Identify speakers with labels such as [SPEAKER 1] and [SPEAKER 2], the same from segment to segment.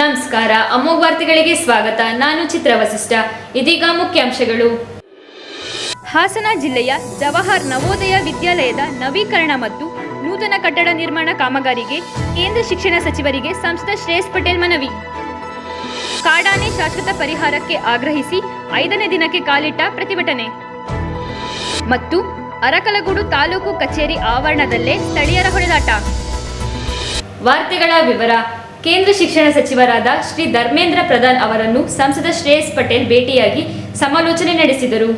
[SPEAKER 1] ನಮಸ್ಕಾರ, ಅಮೋಘ ವಾರ್ತೆಗಳಿಗೆ ಸ್ವಾಗತ. ನಾನು ಚಿತ್ರ ವಸಿಷ್ಠ. ಇದೀಗ ಮುಖ್ಯಾಂಶಗಳು. ಹಾಸನ ಜಿಲ್ಲೆಯ ಜವಾಹರ್ ನವೋದಯ ವಿದ್ಯಾಲಯದ ನವೀಕರಣ ಮತ್ತು ನೂತನ ಕಟ್ಟಡ ನಿರ್ಮಾಣ ಕಾಮಗಾರಿಗೆ ಕೇಂದ್ರ ಶಿಕ್ಷಣ ಸಚಿವರಿಗೆ ಸಂಸದ ಶ್ರೇಯಸ್ ಪಟೇಲ್ ಮನವಿ. ಕಾಡಾನೆ ಶಾಶ್ವತ ಪರಿಹಾರಕ್ಕೆ ಆಗ್ರಹಿಸಿ ಐದನೇ ದಿನಕ್ಕೆ ಕಾಲಿಟ್ಟ ಪ್ರತಿಭಟನೆ. ಮತ್ತು ಅರಕಲಗೂಡು ತಾಲೂಕು ಕಚೇರಿ ಆವರಣದಲ್ಲೇ ಸ್ಥಳೀಯರ ಹೊಡೆದಾಟ. ವಾರ್ತೆಗಳ ವಿವರ. ಕೇಂದ್ರ ಶಿಕ್ಷಣ ಸಚಿವರಾದ ಶ್ರೀ ಧರ್ಮೇಂದ್ರ ಪ್ರಧಾನ್ ಅವರನ್ನು ಸಂಸದ ಶ್ರೇಯಸ್ ಪಟೇಲ್ ಭೇಟಿಯಾಗಿ ಸಮಾಲೋಚನೆ ನಡೆಸಿದರು.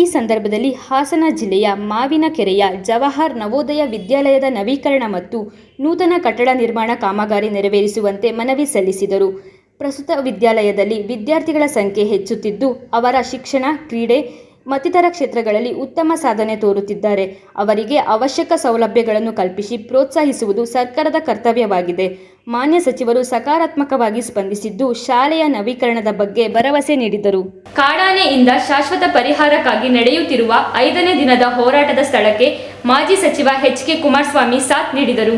[SPEAKER 1] ಈ ಸಂದರ್ಭದಲ್ಲಿ ಹಾಸನ ಜಿಲ್ಲೆಯ ಮಾವಿನ ಕೆರೆಯ ಜವಾಹರ್ ನವೋದಯ ವಿದ್ಯಾಲಯದ ನವೀಕರಣ ಮತ್ತು ನೂತನ ಕಟ್ಟಡ ನಿರ್ಮಾಣ ಕಾಮಗಾರಿ ನೆರವೇರಿಸುವಂತೆ ಮನವಿ ಸಲ್ಲಿಸಿದರು. ಪ್ರಸ್ತುತ ವಿದ್ಯಾಲಯದಲ್ಲಿ ವಿದ್ಯಾರ್ಥಿಗಳ ಸಂಖ್ಯೆ ಹೆಚ್ಚುತ್ತಿದ್ದು, ಅವರ ಶಿಕ್ಷಣ, ಕ್ರೀಡೆ ಮತ್ತಿತರ ಕ್ಷೇತ್ರಗಳಲ್ಲಿ ಉತ್ತಮ ಸಾಧನೆ ತೋರುತ್ತಿದ್ದಾರೆ. ಅವರಿಗೆ ಅವಶ್ಯಕ ಸೌಲಭ್ಯಗಳನ್ನು ಕಲ್ಪಿಸಿ ಪ್ರೋತ್ಸಾಹಿಸುವುದು ಸರ್ಕಾರದ ಕರ್ತವ್ಯವಾಗಿದೆ. ಮಾನ್ಯ ಸಚಿವರು ಸಕಾರಾತ್ಮಕವಾಗಿ ಸ್ಪಂದಿಸಿದ್ದು ಶಾಲೆಯ ನವೀಕರಣದ ಬಗ್ಗೆ ಭರವಸೆ ನೀಡಿದರು. ಕಾಡಾನೆಯಿಂದ ಶಾಶ್ವತ ಪರಿಹಾರಕ್ಕಾಗಿ ನಡೆಯುತ್ತಿರುವ ಐದನೇ ದಿನದ ಹೋರಾಟದ ಸ್ಥಳಕ್ಕೆ ಮಾಜಿ ಸಚಿವ ಎಚ್ ಕೆ ಕುಮಾರಸ್ವಾಮಿ ಸಾಥ್ ನೀಡಿದರು.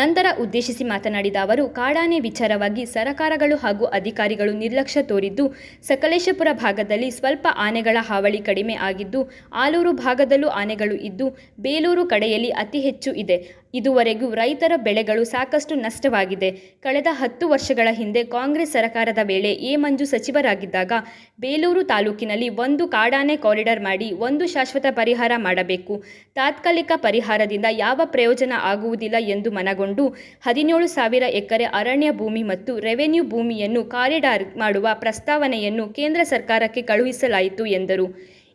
[SPEAKER 1] ನಂತರ ಉದ್ದೇಶಿಸಿ ಮಾತನಾಡಿದ ಅವರು, ಕಾಡಾನೆ ವಿಚಾರವಾಗಿ ಸರಕಾರಗಳು ಹಾಗೂ ಅಧಿಕಾರಿಗಳು ನಿರ್ಲಕ್ಷ್ಯ ತೋರಿದ್ದು, ಸಕಲೇಶಪುರ ಭಾಗದಲ್ಲಿ ಸ್ವಲ್ಪ ಆನೆಗಳ ಹಾವಳಿ ಕಡಿಮೆ ಆಗಿದ್ದು, ಆಲೂರು ಭಾಗದಲ್ಲೂ ಆನೆಗಳು ಇದ್ದು, ಬೇಲೂರು ಕಡೆಯಲ್ಲಿ ಅತಿ ಹೆಚ್ಚು ಇದೆ. ಇದುವರೆಗೂ ರೈತರ ಬೆಳೆಗಳು ಸಾಕಷ್ಟು ನಷ್ಟವಾಗಿದೆ. ಕಳೆದ ಹತ್ತು ವರ್ಷಗಳ ಹಿಂದೆ ಕಾಂಗ್ರೆಸ್ ಸರ್ಕಾರದ ವೇಳೆ ಎ ಮಂಜು ಸಚಿವರಾಗಿದ್ದಾಗ ಬೇಲೂರು ತಾಲೂಕಿನಲ್ಲಿ ಒಂದು ಕಾಡಾನೆ ಕಾರಿಡಾರ್ ಮಾಡಿ ಒಂದು ಶಾಶ್ವತ ಪರಿಹಾರ ಮಾಡಬೇಕು. ತಾತ್ಕಾಲಿಕ ಪರಿಹಾರದಿಂದ ಯಾವ ಪ್ರಯೋಜನ ಆಗುವುದಿಲ್ಲ ಎಂದು ಮನಗೊಂಡು ಹದಿನೇಳು ಸಾವಿರ ಎಕರೆ ಅರಣ್ಯ ಭೂಮಿ ಮತ್ತು ರೆವೆನ್ಯೂ ಭೂಮಿಯನ್ನು ಕಾರಿಡಾರ್ ಮಾಡುವ ಪ್ರಸ್ತಾವನೆಯನ್ನು ಕೇಂದ್ರ ಸರ್ಕಾರಕ್ಕೆ ಕಳುಹಿಸಲಾಯಿತು ಎಂದರು.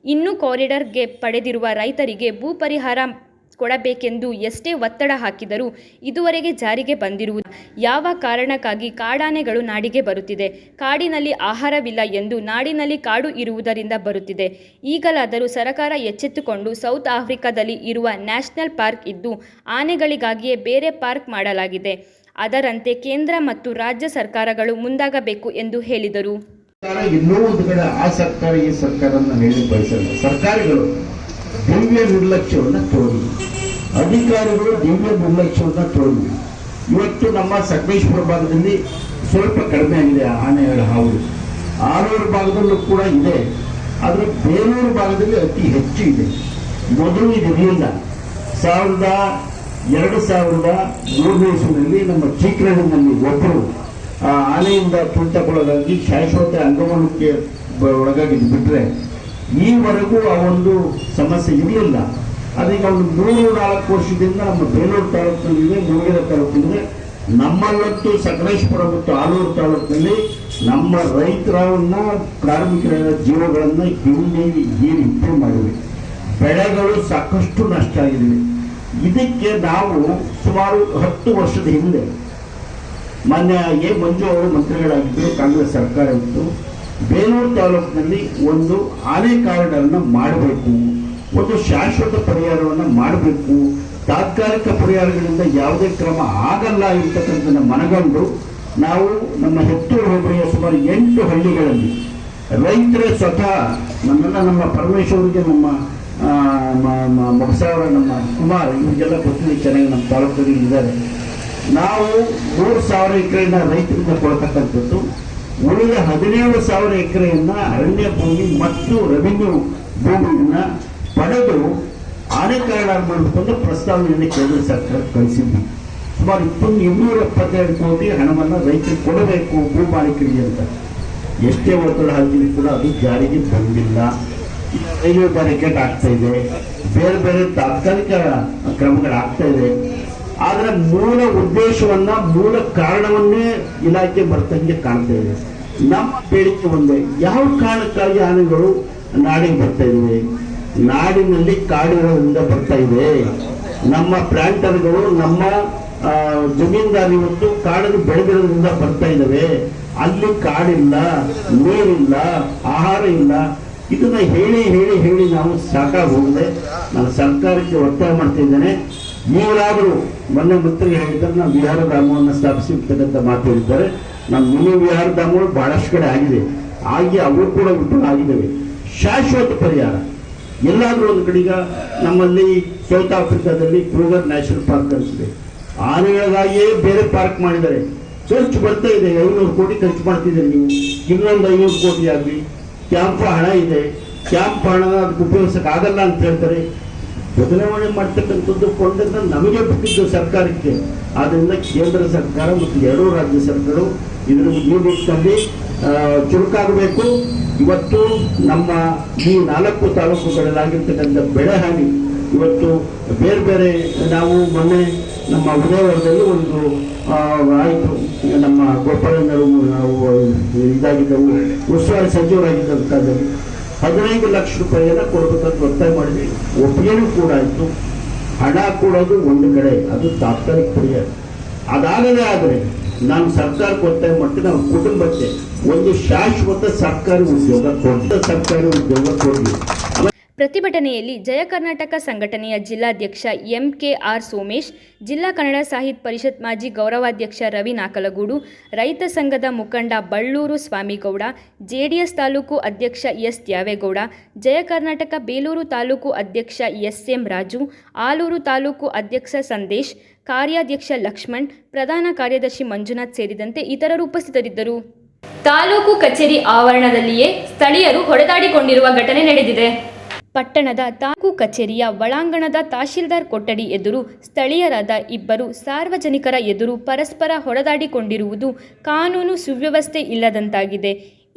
[SPEAKER 1] ಇನ್ನು ಕಾರಿಡಾರ್ಗೆ ಪಡೆದಿರುವ ರೈತರಿಗೆ ಭೂ ಪರಿಹಾರ ಕೊಡಬೇಕೆಂದು ಎಷ್ಟೇ ಒತ್ತಡ ಹಾಕಿದರೂ ಇದುವರೆಗೆ ಜಾರಿಗೆ ಬಂದಿರುವುದು ಯಾವ ಕಾರಣಕ್ಕಾಗಿ ಕಾಡಾನೆಗಳು ನಾಡಿಗೆ ಬರುತ್ತಿದೆ? ಕಾಡಿನಲ್ಲಿ ಆಹಾರವಿಲ್ಲ ಎಂದು ನಾಡಿನಲ್ಲಿ ಕಾಡು ಇರುವುದರಿಂದ ಬರುತ್ತಿದೆ. ಈಗಲಾದರೂ ಸರಕಾರ ಎಚ್ಚೆತ್ತುಕೊಂಡು ಸೌತ್ ಆಫ್ರಿಕಾದಲ್ಲಿ ಇರುವ ನ್ಯಾಷನಲ್ ಪಾರ್ಕ್ ಇದ್ದು ಆನೆಗಳಿಗಾಗಿಯೇ ಬೇರೆ ಪಾರ್ಕ್ ಮಾಡಲಾಗಿದೆ. ಅದರಂತೆ ಕೇಂದ್ರ ಮತ್ತು ರಾಜ್ಯ ಸರ್ಕಾರಗಳು ಮುಂದಾಗಬೇಕು ಎಂದು ಹೇಳಿದರು.
[SPEAKER 2] ಕಡೆ ಆ ಸರ್ಕಾರ ಈ ಸರ್ಕಾರ ಸರ್ಕಾರಗಳು ದಿವ್ಯ ನಿರ್ಲಕ್ಷ್ಯವನ್ನು ತೋರಿ ಅಧಿಕಾರಿಗಳು ದಿವ್ಯ ನಿರ್ಲಕ್ಷ್ಯವನ್ನು ತೋರಿ ಇವತ್ತು ನಮ್ಮ ಸಕಲೇಶ್ವರ ಭಾಗದಲ್ಲಿ ಸ್ವಲ್ಪ ಕಡಿಮೆ ಆಗಿದೆ ಆನೆಗಳ ಹಾವು. ಆರೂರು ಭಾಗದಲ್ಲೂ ಕೂಡ ಇದೆ. ಆದರೆ ಬೇಲೂರು ಭಾಗದಲ್ಲಿ ಅತಿ ಹೆಚ್ಚು ಇದೆ. ಮೊದಲು ಇದಿರಲಿಲ್ಲ ಸಾವಿರದ ಎರಡು ಸಾವಿರದ ಮೂರನೇ ಇಸ್ವಿನಲ್ಲಿ ನಮ್ಮ ಚೀಕ್ರಹಳ್ಳಿನಲ್ಲಿ ಒಬ್ಬರು ಆ, ಆನೆಯಿಂದ ತುಳಿತಕ್ಕೊಳಗಾಗಿ ಶಾಶ್ವತ ಅಂಗಮನಕ್ಕೆ ಒಳಗಾಗಿ ಬಿಟ್ರೆ ಈವರೆಗೂ ಆ ಒಂದು ಸಮಸ್ಯೆ ಇರಲಿಲ್ಲ. ಅದೀಗ ಒಂದು ಮೂರು ನಾಲ್ಕು ವರ್ಷದಿಂದ ನಮ್ಮ ಬೇಲೂರು ತಾಲೂಕಿನಲ್ಲಿದೆ ಮೂಡಿಗೆರೆ ತಾಲೂಕಿನಲ್ಲಿದೆ. ನಮ್ಮಲ್ಲಂತೂ ಸಕಲೇಶ್ಪುರ ಮತ್ತು ಆಲೂರು ತಾಲೂಕಿನಲ್ಲಿ ನಮ್ಮ ರೈತರನ್ನ, ಕಾರ್ಮಿಕರ ಜೀವಗಳನ್ನು ಹಿಂದೆ ಈ ಇಂಪ್ರೂವ್ ಮಾಡಿವೆ ಬೆಳೆಗಳು ಸಾಕಷ್ಟು ನಷ್ಟ ಆಗಿವೆ ಇದಕ್ಕೆ ನಾವು ಸುಮಾರು ಹತ್ತು ವರ್ಷದ ಹಿಂದೆ ಮಾನ್ಯ ಎ. ಮಂಜು ಅವರು ಮಂತ್ರಿಗಳಾಗಿದ್ದರು ಕಾಂಗ್ರೆಸ್ ಸರ್ಕಾರ ಇತ್ತು. ಬೇಲೂರು ತಾಲೂಕಿನಲ್ಲಿ ಒಂದು ಆನೆ ಕಾರಿಡಾರ್ನ ಮಾಡಬೇಕು. ಒಂದು ಶಾಶ್ವತ ಪರಿಹಾರವನ್ನು ಮಾಡಬೇಕು. ತಾತ್ಕಾಲಿಕ ಪರಿಹಾರಗಳಿಂದ ಯಾವುದೇ ಕ್ರಮ ಆಗಲ್ಲ ಇರ್ತಕ್ಕಂಥ ಮನಗಂಡು, ನಾವು ನಮ್ಮ ಹೆತ್ತೂರು ಹೋಬಳಿಯ ಸುಮಾರು ಎಂಟು ಹಳ್ಳಿಗಳಲ್ಲಿ ರೈತರೇ ಸ್ವತಃ ನಮ್ಮನ್ನು ನಮ್ಮ ಪರಮೇಶ್ವರಿಗೆ ನಮ್ಮ ಮೊಗಸಾವರ ನಮ್ಮ ಕುಮಾರ್, ಇವರಿಗೆಲ್ಲ ಗೊತ್ತಿದೆ ಚೆನ್ನಾಗಿ ನಮ್ಮ ತಾಲೂಕಲ್ಲಿ ಇದ್ದಾರೆ. ನಾವು ಮೂರು ಸಾವಿರ ಎಕರೆಯನ್ನ ರೈತರಿಂದ ಕೊಡ್ತಕ್ಕಂಥದ್ದು, ಉಳಿದ ಹದಿನೇಳು ಸಾವಿರ ಎಕರೆಯನ್ನು ಅರಣ್ಯ ಭೂಮಿ ಮತ್ತು ರೆವಿನ್ಯೂ ಭೂಮಿಯನ್ನ ಪಡೆದು ಆನೆ ಕಾರಣ ಮಾಡಬೇಕು ಅಂತ ಪ್ರಸ್ತಾವನೆಯನ್ನು ಕೇಂದ್ರ ಸರ್ಕಾರ ಕಳಿಸಿದ್ವಿ ಸುಮಾರು ಇಪ್ಪತ್ತು ಇನ್ನೂರ ಎಪ್ಪತ್ತೆರಡು ಕೋಟಿ ಹಣವನ್ನು ರೈತರು ಕೊಡಬೇಕು ಭೂ ಮಾಲೀಕರಿಗೆ ಅಂತ. ಎಷ್ಟೇ ಒತ್ತಡ ಹಾಕಿದ್ರು ಕೂಡ ಅದು ಜಾರಿಗೆ ಬಂದಿಲ್ಲ. ರೈಲ್ವೆ ಬ್ಯಾರಿಕೇಡ್ ಆಗ್ತಾ ಇದೆ. ಬೇರೆ ಬೇರೆ ತಾತ್ಕಾಲಿಕ ಕ್ರಮಗಳಾಗ್ತಾ ಇದೆ. ಆದರೆ ಮೂಲ ಉದ್ದೇಶವನ್ನ, ಮೂಲ ಕಾರಣವನ್ನೇ ಇಲಾಖೆ ಬರ್ತಂಗೆ ಕಾಣ್ತಾ ಇದೆ. ನಮ್ಮ ಬೇಡಿಕೆ ಒಂದೇ, ಯಾವ ಕಾರಣಕ್ಕಾಗಿ ಆನೆಗಳು ನಾಡಿಗೆ ಬರ್ತಾ ಇವೆ? ನಾಡಿನಲ್ಲಿ ಕಾಡಿರೋದ್ರಿಂದ ಬರ್ತಾ ಇದೆ. ನಮ್ಮ ಪ್ಲಾಂಟರ್ಗಳು ನಮ್ಮ ಜಮೀನ್ದಾರಿ ಮತ್ತು ಕಾಡನ್ನು ಬೆಳೆದಿರೋದ್ರಿಂದ ಬರ್ತಾ ಇದ್ದಾವೆ ಅಲ್ಲಿ ಕಾಡಿಲ್ಲ, ನೀರಿಲ್ಲ, ಆಹಾರ ಇಲ್ಲ. ಇದನ್ನ ಹೇಳಿ ಹೇಳಿ ಹೇಳಿ ನಾವು ಸಾಕಾಗಿ ಹೋಗಿದೆ. ನಾನು ಸರ್ಕಾರಕ್ಕೆ ಒತ್ತಾಯ ಮಾಡ್ತಾ ಇದ್ದೇನೆ. ನೀವಾದರೂ ಮೊನ್ನೆ ಮಂತ್ರಿ ಹೇಳಿದ್ದಾರೆ ನಾವು ವಿಹಾರ ಧಾಮವನ್ನು ಸ್ಥಾಪಿಸಿರ್ತಕ್ಕಂಥ ಮಾತು ಹೇಳಿದ್ದಾರೆ. ನಮ್ಮ ಮಿನಿ ವಿಹಾರ ಧಾಮಗಳು ಬಹಳಷ್ಟು ಕಡೆ ಆಗಿದೆ. ಆಗಿ ಅವು ಕೂಡ ವಿಫಲ ಆಗಿದ್ದಾವೆ. ಶಾಶ್ವತ ಪರಿಹಾರ. ಎಲ್ಲಾದ್ರೂ ಒಂದು ಕಡೆಗ ನಮ್ಮಲ್ಲಿ ಸೌತ್ ಆಫ್ರಿಕಾದಲ್ಲಿ ಕ್ರೂಗರ್ ನ್ಯಾಷನಲ್ ಪಾರ್ಕ್ ಅನಿಸಿದೆ ಆನೆಗಳಿಗಾಗಿಯೇ ಬೇರೆ ಪಾರ್ಕ್ ಮಾಡಿದ್ದಾರೆ. ಖರ್ಚು ಬರ್ತಾ ಇದೆ ಐನೂರು ಕೋಟಿ ಖರ್ಚು ಮಾಡ್ತಿದ್ದೀರಿ ನೀವು. ಇನ್ನೊಂದು ಐನೂರು ಕೋಟಿ ಆಗಲಿ ಕ್ಯಾಂಪ್ ಹಣ ಇದೆ. ಕ್ಯಾಂಪ್ ಹಣ ಅದಕ್ಕೆ ಉಪಯೋಗಿಸಕ್ಕೆ ಆಗಲ್ಲ ಅಂತ ಹೇಳ್ತಾರೆ. ಬದಲಾವಣೆ ಮಾಡ್ತಕ್ಕಂಥದ್ದು ಕೊಂಡನ್ನ ನಮಗೆ ಬಿಟ್ಟಿದ್ದು ಸರ್ಕಾರಕ್ಕೆ. ಆದ್ದರಿಂದ ಕೇಂದ್ರ ಸರ್ಕಾರ ಮತ್ತು ಎರಡೂ ರಾಜ್ಯ ಸರ್ಕಾರವು ಇದರ ಆ, ಚುರುಕಾಗಬೇಕು. ಇವತ್ತು ನಮ್ಮ ಈ ನಾಲ್ಕು ತಾಲೂಕುಗಳಲ್ಲಾಗಿರ್ತಕ್ಕಂಥ ಬೆಳೆ ಹಾನಿ ಇವತ್ತು ಬೇರೆ ಬೇರೆ ನಾವು ಮೊನ್ನೆ ನಮ್ಮ ಉದಯವರದಲ್ಲಿ ಒಂದು ಆಯಿತು. ನಮ್ಮ ಗೋಪಾಲಣ್ಣರು ಇದಾಗಿದ್ದವು. ಉಸ್ತುವಾರಿ ಸಚಿವರಾಗಿದ್ದಂಥದ್ದು ಹದಿನೈದು ಲಕ್ಷ ರೂಪಾಯಿಯನ್ನ ಕೊಡಬೇಕಂತ ಒತ್ತಾಯ ಮಾಡಿದ್ವಿ. ಒಪ್ಪಿಗೆನೂ ಕೂಡ ಆಯಿತು. ಹಣ ಕೊಡೋದು ಒಂದು ಕಡೆ, ಅದು ತಾತ್ಕಾಲಿಕ ಪರಿಹಾರ ಅದಾಗದೇ ಆದರೆ ನಾನು ಸರ್ಕಾರ ಕೊಟ್ಟ ಮತ್ತೆ ನಮ್ಮ ಕುಟುಂಬಕ್ಕೆ ಒಂದು ಶಾಶ್ವತ ಸರ್ಕಾರಿ ಉದ್ಯೋಗ ಕೊಟ್ಟು ಸರ್ಕಾರಿ ಉದ್ಯೋಗ ಕೊಡಲಿ.
[SPEAKER 1] ಪ್ರತಿಭಟನೆಯಲ್ಲಿ ಜಯ ಕರ್ನಾಟಕ ಸಂಘಟನೆಯ ಜಿಲ್ಲಾಧ್ಯಕ್ಷ ಎಂ ಕೆ ಆರ್ ಸೋಮೇಶ್, ಜಿಲ್ಲಾ ಕನ್ನಡ ಸಾಹಿತ್ಯ ಪರಿಷತ್ ಮಾಜಿ ಗೌರವಾಧ್ಯಕ್ಷ ರವಿ ನಾಕಲಗೂಡು, ರೈತ ಸಂಘದ ಮುಖಂಡ ಬಳ್ಳೂರು ಸ್ವಾಮಿಗೌಡ, ಜೆಡಿಎಸ್ ತಾಲೂಕು ಅಧ್ಯಕ್ಷ ಎಸ್ ತ್ಯಾವೇಗೌಡ, ಜಯ ಕರ್ನಾಟಕ ಬೇಲೂರು ತಾಲೂಕು ಅಧ್ಯಕ್ಷ ಎಸ್ ಎಂ ರಾಜು, ಆಲೂರು ತಾಲೂಕು ಅಧ್ಯಕ್ಷ ಸಂದೇಶ್, ಕಾರ್ಯಾಧ್ಯಕ್ಷ ಲಕ್ಷ್ಮಣ್, ಪ್ರಧಾನ ಕಾರ್ಯದರ್ಶಿ ಮಂಜುನಾಥ್ ಸೇರಿದಂತೆ ಇತರರು ಉಪಸ್ಥಿತರಿದ್ದರು. ತಾಲೂಕು ಕಚೇರಿ ಆವರಣದಲ್ಲಿಯೇ ಸ್ಥಳೀಯರು ಹೊಡೆದಾಡಿಕೊಂಡಿರುವ ಘಟನೆ ನಡೆದಿದೆ. ಪಟ್ಟಣದ ತಾಲೂಕು ಕಚೇರಿಯ ಒಳಾಂಗಣದ ತಹಶೀಲ್ದಾರ್ ಕೊಠಡಿ ಎದುರು ಸ್ಥಳೀಯರಾದ ಇಬ್ಬರು ಸಾರ್ವಜನಿಕರ ಎದುರು ಪರಸ್ಪರ ಹೊಡೆದಾಡಿಕೊಂಡಿರುವುದು ಕಾನೂನು ಸುವ್ಯವಸ್ಥೆ ಇಲ್ಲದಂತಾಗಿದೆ.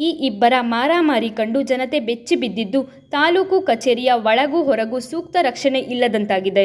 [SPEAKER 1] ಈ ಇಬ್ಬರ ಮಾರಾಮಾರಿ ಕಂಡು ಜನತೆ ಬೆಚ್ಚಿ ಬಿದ್ದಿದ್ದು ತಾಲೂಕು ಕಚೇರಿಯ ಒಳಗೂ ಹೊರಗೂ ಸೂಕ್ತ ರಕ್ಷಣೆ ಇಲ್ಲದಂತಾಗಿದೆ.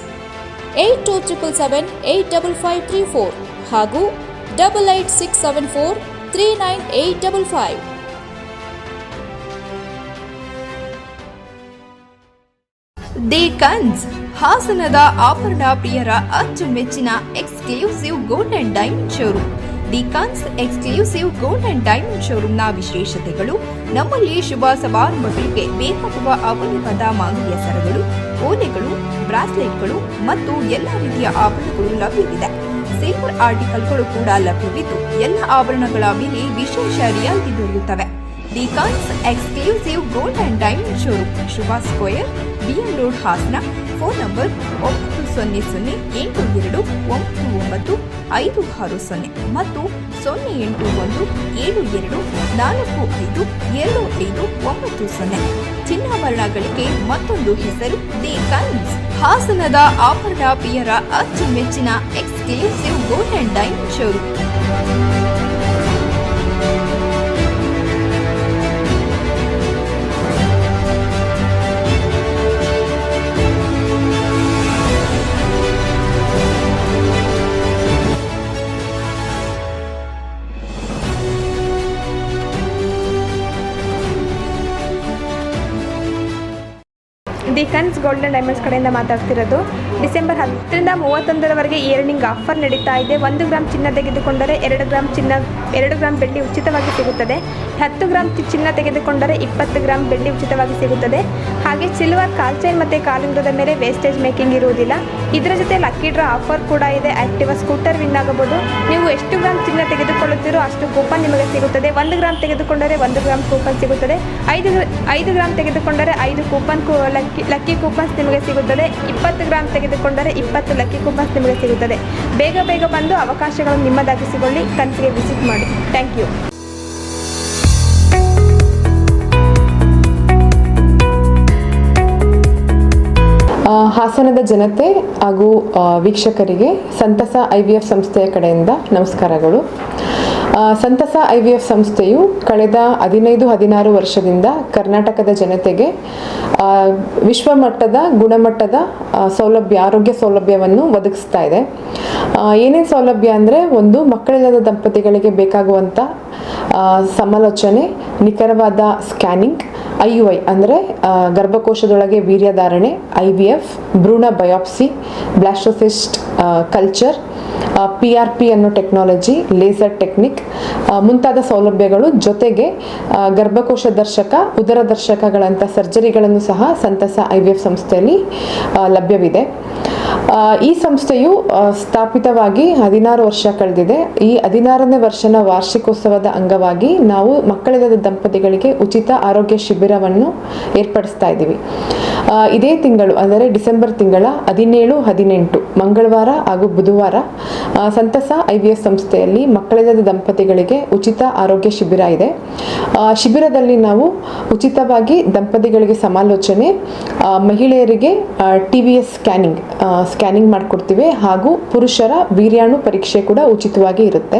[SPEAKER 3] eight two triple seven eight double five three four ಹಾಗೂ double eight six seven four three nine eight double five.
[SPEAKER 4] The ಕನ್ಸ್, ಹಾಸನದ ಆಭರಣ ಪ್ರಿಯರ ಅಚ್ಚುಮೆಚ್ಚಿನ exclusive gold and diamond showroom the ಕನ್ಸ್ ಎಕ್ಸ್ಕ್ಲೂಸಿವ್ ಗೋಲ್ಡ್ ಅಂಡ್ ಡೈಮಂಡ್ ಶೋರೂಮ್ನ ವಿಶೇಷತೆಗಳು, ನಮ್ಮಲ್ಲಿ ಶುಭ ಸಮಾರಂಭಗಳಿಗೆ ಬೇಕಾಗುವ ಅಮೂಲ್ಯವಾದ ಮಾಂಗಲ್ಯ ಸರಗಳು, ಓಲೆಗಳು, ಬ್ರಾಸ್ಲೆಟ್ಗಳು ಮತ್ತು ಎಲ್ಲ ರೀತಿಯ ಆಭರಣಗಳು ಲಭ್ಯವಿದೆ. ಸಿಲ್ವರ್ ಆರ್ಟಿಕಲ್ಗಳು ಕೂಡ ಲಭ್ಯವಿದ್ದು, ಎಲ್ಲ ಆಭರಣಗಳ ಮೇಲೆ ವಿಶೇಷ ರಿಯಾಯಿತಿ ದೊರೆಯುತ್ತವೆ. ಡಿಕಾನ್ಸ್ exclusive gold and diamond showroom Shubha square BM road Hassan phone number ಒಂಬತ್ತು ಸೊನ್ನೆ ಸೊನ್ನೆ ಎಂಟು ಎರಡು ಒಂಬತ್ತು ಒಂಬತ್ತು ಐದು ಆರು ಸೊನ್ನೆ ಮತ್ತು ಸೊನ್ನೆ ಎಂಟು ಒಂದು ಏಳು ಎರಡು ನಾಲ್ಕು ಐದು ಎರಡು ಐದು ಒಂಬತ್ತು ಸೊನ್ನೆ. ಚಿನ್ನಾಭರಣಗಳಿಗೆ ಮತ್ತೊಂದು ಹೆಸರು ದಿ ಕನ್ಸ್. ಹಾಸನದ ಆಭರಣ ಪ್ರಿಯರ ಅಚ್ಚುಮೆಚ್ಚಿನ exclusive gold and diamond showroom
[SPEAKER 5] the ಕನ್ಸ್ ಗೋಲ್ಡನ್ ಡೈಮಂಡ್ಸ್ ಕಡೆಯಿಂದ ಮಾತಾಡ್ತಿರೋದು. ಡಿಸೆಂಬರ್ ಹತ್ತರಿಂದ ಮೂವತ್ತೊಂದರವರೆಗೆ ಇಯರ್ನಿಂಗ್ ಆಫರ್ ನಡೀತಾ ಇದೆ. ಒಂದು ಗ್ರಾಮ್ ಚಿನ್ನ ತೆಗೆದುಕೊಂಡರೆ ಎರಡು ಗ್ರಾಮ್ ಚಿನ್ನ, ಎರಡು ಗ್ರಾಮ್ ಬೆಳ್ಳಿ ಉಚಿತವಾಗಿ ಸಿಗುತ್ತದೆ. ಹತ್ತು ಗ್ರಾಮ್ ಚಿನ್ನ ತೆಗೆದುಕೊಂಡರೆ ಇಪ್ಪತ್ತು ಗ್ರಾಮ್ ಬೆಳ್ಳಿ ಉಚಿತವಾಗಿ ಸಿಗುತ್ತದೆ. ಹಾಗೆ ಸಿಲ್ವರ್ ಕಾಲ್ ಚೈನ್ ಮತ್ತು ಕಾಲುಂಗ್ರದ ಮೇಲೆ ವೇಸ್ಟೇಜ್ ಮೇಕಿಂಗ್ ಇರುವುದಿಲ್ಲ. ಇದರ ಜೊತೆ ಲಕ್ಕಿ ಡ್ರಾ ಆಫರ್ ಕೂಡ ಇದೆ. ಆಕ್ಟಿವಾ ಸ್ಕೂಟರ್ ವಿನ್ ಆಗಬಹುದು. ನೀವು ಎಷ್ಟು ಗ್ರಾಮ್ ಚಿನ್ನ ತೆಗೆದುಕೊಳ್ಳುತ್ತೀರೋ ಅಷ್ಟು ಕೂಪನ್ ನಿಮಗೆ ಸಿಗುತ್ತದೆ. ಒಂದು ಗ್ರಾಮ್ ತೆಗೆದುಕೊಂಡರೆ ಒಂದು ಗ್ರಾಮ್ ಕೂಪನ್ ಸಿಗುತ್ತದೆ. ಐದು ಐದು ಗ್ರಾಮ್ ತೆಗೆದುಕೊಂಡರೆ ಐದು ಕೂಪನ್ ಲಕ್ಕಿ ಲಕ್ಕಿ ಕೂಪನ್ಸ್ ನಿಮಗೆ ಸಿಗುತ್ತದೆ. ಇಪ್ಪತ್ತು ಗ್ರಾಮ್ ತೆಗೆದುಕೊಂಡರೆ ಇಪ್ಪತ್ತು ಲಕ್ಕಿ ಕೂಪನ್ಸ್ ನಿಮಗೆ ಸಿಗುತ್ತದೆ. ಬೇಗ ಬೇಗ ಬಂದು ಅವಕಾಶಗಳನ್ನು ನಿಮ್ಮದಾಗಿಸಿಕೊಳ್ಳಿ. ಕಂತಿಗೆ ವಿಸಿಟ್ ಮಾಡಿ. ಥ್ಯಾಂಕ್ ಯು
[SPEAKER 6] ಹಾಸನದ ಜನತೆ ಹಾಗೂ ವೀಕ್ಷಕರಿಗೆ ಸಂತಸ ಐ ವಿ ಎಫ್ ಸಂಸ್ಥೆಯ ಕಡೆಯಿಂದ ನಮಸ್ಕಾರಗಳು. ಸಂತಸ ಐ ವಿ ಎಫ್ ಸಂಸ್ಥೆಯು ಕಳೆದ ಹದಿನೈದು, ಹದಿನಾರು ವರ್ಷದಿಂದ ಕರ್ನಾಟಕದ ಜನತೆಗೆ ವಿಶ್ವಮಟ್ಟದ, ಗುಣಮಟ್ಟದ ಸೌಲಭ್ಯ, ಆರೋಗ್ಯ ಸೌಲಭ್ಯವನ್ನು ಒದಗಿಸ್ತಾ ಇದೆ. ಏನೇನು ಸೌಲಭ್ಯ ಅಂದರೆ ಒಂದು ಮಕ್ಕಳಿಲ್ಲದ ದಂಪತಿಗಳಿಗೆ ಬೇಕಾಗುವಂಥ ಸಮಾಲೋಚನೆ, ನಿಖರವಾದ ಸ್ಕ್ಯಾನಿಂಗ್ ಐ ಯು ಐ ಅಂದರೆ ಗರ್ಭಕೋಶದೊಳಗೆ ವೀರ್ಯಧಾರಣೆ ಐ ವಿ ಎಫ್ ಭ್ರೂಣ biopsy blastocyst culture P R P ಅನ್ನೋ ಟೆಕ್ನಾಲಜಿ ಲೇಸರ್ ಟೆಕ್ನಿಕ್ ಮುಂತಾದ ಸೌಲಭ್ಯಗಳು ಜೊತೆಗೆ ಗರ್ಭಕೋಶ ದರ್ಶಕ, ಉದರ ದರ್ಶಕಗಳಂಥ ಸರ್ಜರಿಗಳನ್ನು ಸಹ ಸಂತಸ ಐ ವಿ ಎಫ್ ಸಂಸ್ಥೆಯಲ್ಲಿ ಲಭ್ಯವಿದೆ ಈ ಸಂಸ್ಥೆಯು ಸ್ಥಾಪಿತವಾಗಿ ಹದಿನಾರು ವರ್ಷ ಕಳೆದಿದೆ. ಈ ಹದಿನಾರನೇ ವರ್ಷನ ವಾರ್ಷಿಕೋತ್ಸವದ ಅಂಗವಾಗಿ ನಾವು ಮಕ್ಕಳಿಲ್ಲದ ದಂಪತಿಗಳಿಗೆ ಉಚಿತ ಆರೋಗ್ಯ ಶಿಬಿರವನ್ನು ಏರ್ಪಡಿಸ್ತಾ ಇದ್ದೀವಿ. ಇದೇ ತಿಂಗಳು, ಅಂದರೆ ಡಿಸೆಂಬರ್ ತಿಂಗಳ ಹದಿನೇಳು, ಹದಿನೆಂಟು, ಮಂಗಳವಾರ ಹಾಗೂ ಬುಧವಾರ ಸಂತಸ ಐ ವಿ ಎಸ್ ಸಂಸ್ಥೆಯಲ್ಲಿ ಮಕ್ಕಳಿಲ್ಲದ ದಂಪತಿಗಳಿಗೆ ಉಚಿತ ಆರೋಗ್ಯ ಶಿಬಿರ ಇದೆ. ಶಿಬಿರದಲ್ಲಿ ನಾವು ಉಚಿತವಾಗಿ ದಂಪತಿಗಳಿಗೆ ಸಮಾಲೋಚನೆ ಮಹಿಳೆಯರಿಗೆ T V S scanning scanning ಮಾಡಿಕೊಡ್ತೀವಿ ಹಾಗೂ ಪುರುಷರ ವೀರ್ಯಾಣು ಪರೀಕ್ಷೆ ಕೂಡ ಉಚಿತವಾಗಿ ಇರುತ್ತೆ.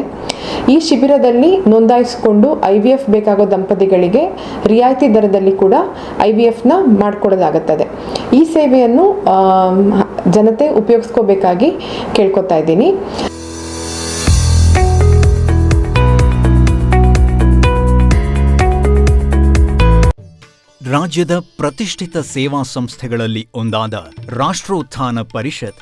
[SPEAKER 6] ಈ ಶಿಬಿರದಲ್ಲಿ ನೋಂದಾಯಿಸಿಕೊಂಡು ಐ ವಿ ಎಫ್ ಬೇಕಾಗೋ ದಂಪತಿಗಳಿಗೆ ರಿಯಾಯಿತಿ ದರದಲ್ಲಿ ಕೂಡ ಐ ವಿ ಎಫ್ನ ಮಾಡಿಕೊಡೋದಾಗುತ್ತದೆ ಈ ಸೇವೆಯನ್ನು ಜನತೆ ಉಪಯೋಗಿಸ್ಕೋಬೇಕಾಗಿ ಕೇಳ್ಕೊತಾ ಇದ್ದೀನಿ.
[SPEAKER 7] ರಾಜ್ಯದ ಪ್ರತಿಷ್ಠಿತ ಸೇವಾ ಸಂಸ್ಥೆಗಳಲ್ಲಿ ಒಂದಾದ ರಾಷ್ಟ್ರೋತ್ಥಾನ ಪರಿಷತ್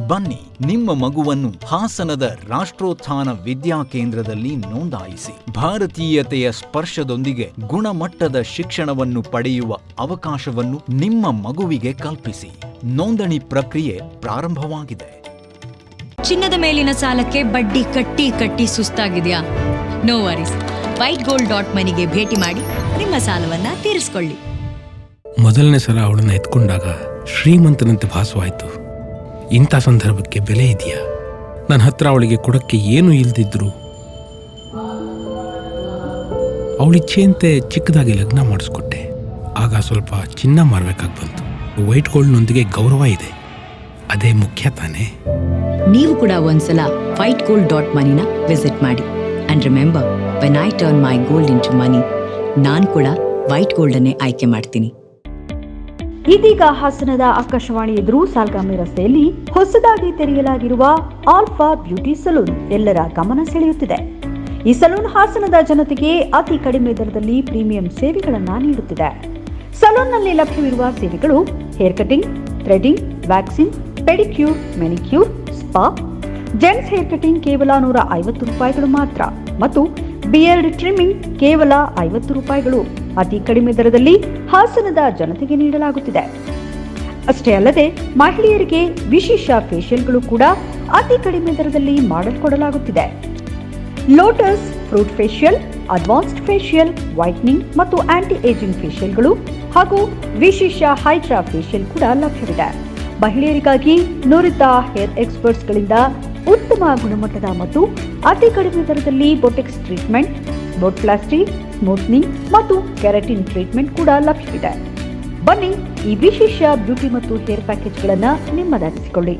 [SPEAKER 7] ಬನ್ನಿ ನಿಮ್ಮ ಮಗುವನ್ನು ಹಾಸನದ ರಾಷ್ಟ್ರೋತ್ಥಾನ ವಿದ್ಯಾ ಕೇಂದ್ರದಲ್ಲಿ ನೋಂದಾಯಿಸಿ ಭಾರತೀಯತೆಯ ಸ್ಪರ್ಶದೊಂದಿಗೆ ಗುಣಮಟ್ಟದ ಶಿಕ್ಷಣವನ್ನು ಪಡೆಯುವ ಅವಕಾಶವನ್ನು ನಿಮ್ಮ ಮಗುವಿಗೆ ಕಲ್ಪಿಸಿ. ನೋಂದಣಿ ಪ್ರಕ್ರಿಯೆ ಪ್ರಾರಂಭವಾಗಿದೆ.
[SPEAKER 8] ಚಿನ್ನದ ಮೇಲಿನ ಸಾಲಕ್ಕೆ ಬಡ್ಡಿ ಕಟ್ಟಿ ಕಟ್ಟಿ ಸುಸ್ತಾಗಿದೆಯಾ? No worries. White gold dot ಮನಿಗೆ ಭೇಟಿ ಮಾಡಿ ನಿಮ್ಮ ಸಾಲವನ್ನ ತೀರಿಸಿಕೊಳ್ಳಿ.
[SPEAKER 9] ಮೊದಲನೇ ಸಲ ಅವಳನ್ನ ಎತ್ಕೊಂಡಾಗ ಶ್ರೀಮಂತನಂತೆ ಭಾಸವಾಯಿತು. ಇಂಥ ಸಂದರ್ಭಕ್ಕೆ ಬೆಲೆ ಇದೆಯಾ? ನನ್ನ ಹತ್ರ ಅವಳಿಗೆ ಕೊಡಕ್ಕೆ ಏನು ಇಲ್ದಿದ್ರು. ಅವಳಿಚ್ಛೆಯಂತೆ ಚಿಕ್ಕದಾಗಿ ಲಗ್ನ ಮಾಡಿಸ್ಕೊಟ್ಟೆ. ಆಗ ಸ್ವಲ್ಪ ಚಿನ್ನ ಮಾರಬೇಕಾಗಿ ಬಂತು. ವೈಟ್ ಗೋಲ್ಡ್ನೊಂದಿಗೆ ಗೌರವ ಇದೆ. ಅದೇ ಮುಖ್ಯ ತಾನೇ?
[SPEAKER 8] ನೀವು ಕೂಡ ಒಂದ್ಸಲ ವೈಟ್ ಗೋಲ್ಡ್ ಡಾಟ್ ಮನಿನ ವಿಸಿಟ್ ಮಾಡಿ. And remember when I turn my gold into money ನಾನು ಕೂಡ ವೈಟ್ ಗೋಲ್ಡನ್ನೇ ಆಯ್ಕೆ ಮಾಡ್ತೀನಿ.
[SPEAKER 10] ಇದೀಗ ಹಾಸನದ ಆಕಾಶವಾಣಿ ಎದುರು ಸಾಲ್ಗಾಮಿ ರಸ್ತೆಯಲ್ಲಿ ಹೊಸದಾಗಿ ತೆರೆಯಲಾಗಿರುವ ಆಲ್ಫಾ ಬ್ಯೂಟಿ ಸಲೂನ್ ಎಲ್ಲರ ಗಮನ ಸೆಳೆಯುತ್ತಿದೆ. ಈ ಸಲೂನ್ ಹಾಸನದ ಜನತೆಗೆ ಅತಿ ಕಡಿಮೆ ದರದಲ್ಲಿ ಪ್ರೀಮಿಯಂ ಸೇವೆಗಳನ್ನು ನೀಡುತ್ತಿದೆ. ಸಲೂನ್ನಲ್ಲಿ ಲಭ್ಯವಿರುವ ಸೇವೆಗಳು hair cutting, threading, waxing, pedicure, manicure, spa, gents hair cutting ಕೇವಲ ನೂರ ಐವತ್ತು ರೂಪಾಯಿಗಳು ಮಾತ್ರ ಮತ್ತು ಬಿಯರ್ಡ್ ಟ್ರಿಮ್ಮಿಂಗ್ ಕೇವಲ ಐವತ್ತು ರೂಪಾಯಿಗಳು. ಅತಿ ಕಡಿಮೆ ದರದಲ್ಲಿ ಹಾಸನದ ಜನತೆಗೆ ನೀಡಲಾಗುತ್ತಿದೆ. ಅಷ್ಟೇ ಅಲ್ಲದೆ ಮಹಿಳೆಯರಿಗೆ ವಿಶೇಷ ಫೇಶಿಯಲ್ಗಳು ಕೂಡ ಅತಿ ಕಡಿಮೆ ದರದಲ್ಲಿ ಮಾಡಲ್ಕೊಡಲಾಗುತ್ತಿದೆ lotus fruit facial advanced facial whitening ಮತ್ತು ಆಂಟಿ ಏಜಿಂಗ್ ಫೇಶಿಯಲ್ಗಳು ಹಾಗೂ ವಿಶೇಷ ಹೈಡ್ರಾ ಫೇಶಿಯಲ್ ಕೂಡ ಲಭ್ಯವಿದೆ. ಮಹಿಳೆಯರಿಗಾಗಿ ನುರಿತ ಹೇರ್ ಎಕ್ಸ್ಪರ್ಟ್ಸ್ಗಳಿಂದ ಉತ್ತಮ ಗುಣಮಟ್ಟದ ಮತ್ತು ಅತಿ ಕಡಿಮೆ ದರದಲ್ಲಿ botox treatment botoplasty smoothening ಮತ್ತು ಕೆರಟಿನ್ ಟ್ರೀಟ್ಮೆಂಟ್ ಕೂಡ ಲಭ್ಯವಿದೆ. ಬನ್ನಿ ಈ ವಿಶೇಷ ಬ್ಯೂಟಿ ಮತ್ತು ಹೇರ್ ಪ್ಯಾಕೇಜ್ಗಳನ್ನು ನಿಮ್ಮದಾಗಿಸಿಕೊಳ್ಳಿ.